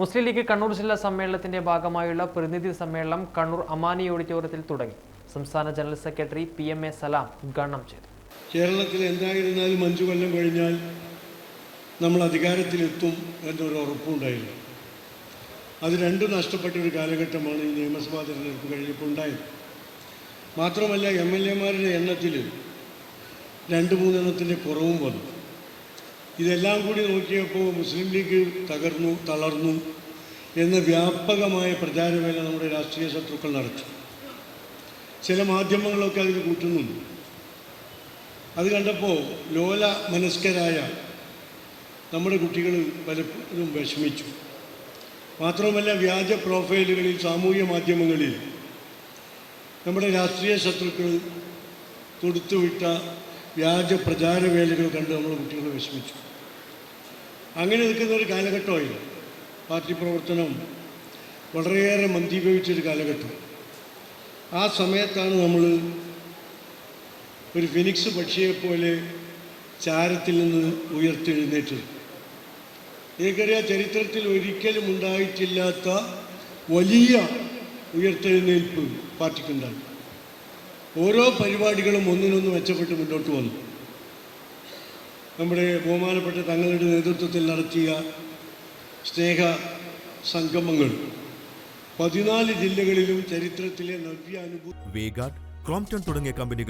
മുസ്ലിം league Kannur ജില്ലാ സമ്മേളനത്തിന്റെ ഭാഗമായുള്ള പ്രതിനിധി സമ്മേളനം കണ്ണൂർ അമാനി ഓഡിറ്റോറിയത്തിൽ തുടങ്ങി. സംസ്ഥാന general secretary P M A Salam ഉദ്ഘാടനം ചെയ്തു. കേരളത്തിൽ എന്തായിരുന്നാലും അഞ്ചു കൊല്ലം കഴിഞ്ഞാൽ നമ്മൾ അധികാരത്തിലെത്തും എന്നൊരു ഉറപ്പുണ്ടായിരുന്നു അത് രണ്ടും നഷ്ടപ്പെട്ട ഒരു കാലഘട്ടമാണ് ഈ നിയമസഭാ തിരഞ്ഞെടുപ്പ് കഴിഞ്ഞപ്പോൾ ഉണ്ടായത്. മാത്രമല്ല എം എൽ എമാരുടെ എണ്ണത്തിൽ രണ്ട് മൂന്നെണ്ണത്തിന്റെ കുറവും വന്നു. ഇതെല്ലാം കൂടി നോക്കിയപ്പോൾ മുസ്ലിം ലീഗ് തകർന്നു തളർന്നു എന്ന വ്യാപകമായ പ്രചാരവേല നമ്മുടെ രാഷ്ട്രീയ ശത്രുക്കൾ നടത്തി. ചില മാധ്യമങ്ങളൊക്കെ അതിൽ കൂട്ടുന്നുണ്ട്. അത് കണ്ടപ്പോൾ ലോല മനസ്കരായ നമ്മുടെ കുട്ടികൾ പലപ്പോഴും വിഷമിച്ചു. മാത്രമല്ല വ്യാജ പ്രൊഫൈലുകളിൽ സാമൂഹ്യ മാധ്യമങ്ങളിൽ നമ്മുടെ രാഷ്ട്രീയ ശത്രുക്കൾ തൊടുത്തുവിട്ട വ്യാജ പ്രചാരവേലകൾ കണ്ട് നമ്മൾ കുട്ടികൾ വിഷമിച്ചു. അങ്ങനെ നിൽക്കുന്ന ഒരു കാലഘട്ടമായി പാർട്ടി പ്രവർത്തനം വളരെയേറെ മന്ദീഭവിച്ചൊരു കാലഘട്ടം. ആ സമയത്താണ് നമ്മൾ ഒരു ഫിനിക്സ് പക്ഷിയെപ്പോലെ ചാരത്തിൽ നിന്ന് ഉയർത്തെഴുന്നേറ്റത്. എനിക്കറിയാം ചരിത്രത്തിൽ ഒരിക്കലും ഉണ്ടായിട്ടില്ലാത്ത വലിയ ഉയർത്തെഴുന്നേൽപ്പ് പാർട്ടിക്കുണ്ടായി. ഓരോ പരിപാടികളും ഒന്നിനൊന്ന് മെച്ചപ്പെട്ട് മുന്നോട്ട് വന്നു. നമ്മുടെ ബഹുമാനപ്പെട്ട തങ്ങളുടെ നേതൃത്വത്തിൽ നടത്തിയ സ്നേഹ സംഗമങ്ങൾ പതിനാല് ജില്ലകളിലും ചരിത്രത്തിലെ നവ്യാനുഭൂതി ക്രോംപ്ടൺ തുടങ്ങിയ കമ്പനികൾ